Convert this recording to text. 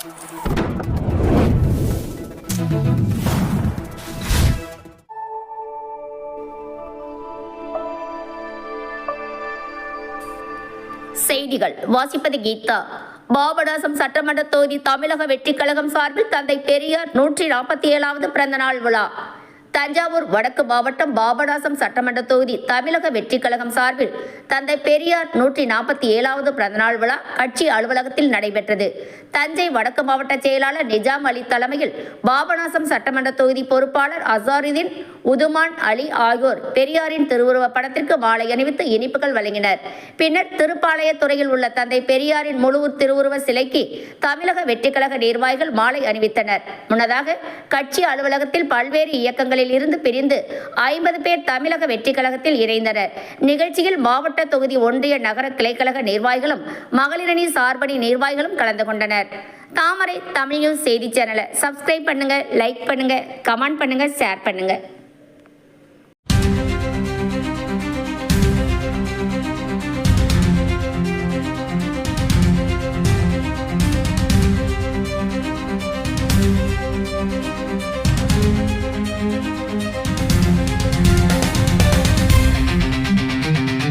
செய்திகள். வாசிப்பது கீதா. பாபநாசம் சட்டமன்ற தொகுதி தமிழக வெற்றிக் கழகம் சார்பில் தந்தை பெரியார் நூற்றி நாற்பத்தி ஏழாவது பிறந்த நாள் விழா. தஞ்சாவூர் வடக்கு மாவட்டம் பாபநாசம் சட்டமன்ற தொகுதி தமிழக வெற்றிக் கழகம் சார்பில் தந்தை பெரியார் நூற்றி நாற்பத்தி ஏழாவது பிறந்தநாள் விழா கட்சி அலுவலகத்தில் நடைபெற்றது. தஞ்சை வடக்கு மாவட்ட செயலாளர் நிஜாம் அலி தலைமையில் பாபநாசம் சட்டமன்ற தொகுதி பொறுப்பாளர் அசாருதீன் உதுமான் அலி ஆகியோர் பெரியாரின் திருவுருவப் படத்திற்கு மாலை அணிவித்து இனிப்புகள் வழங்கினர். பின்னர் திருப்பாளையத்துறையில் உள்ள தந்தை பெரியாரின் முழு திருவுருவ சிலைக்கு தமிழக வெற்றிக்கழக நிர்வாகிகள் மாலை அணிவித்தனர். முன்னதாக கட்சி அலுவலகத்தில் பல்வேறு இயக்கங்களில் இருந்து பிரிந்து ஐம்பது பேர் தமிழக வெற்றிக்கழகத்தில் இணைந்தனர். நிகழ்ச்சியில் மாவட்ட தொகுதி ஒன்றிய நகர கிளைக்கழக நிர்வாகிகளும் மகளிரணி சார்பணி நிர்வாகிகளும் கலந்து கொண்டனர். தாமரை தமிழ் நியூஸ் செய்தி சேனலை சப்ஸ்கிரைப் பண்ணுங்க லைக் பண்ணுங்க கமெண்ட் பண்ணுங்க ஷேர் பண்ணுங்க.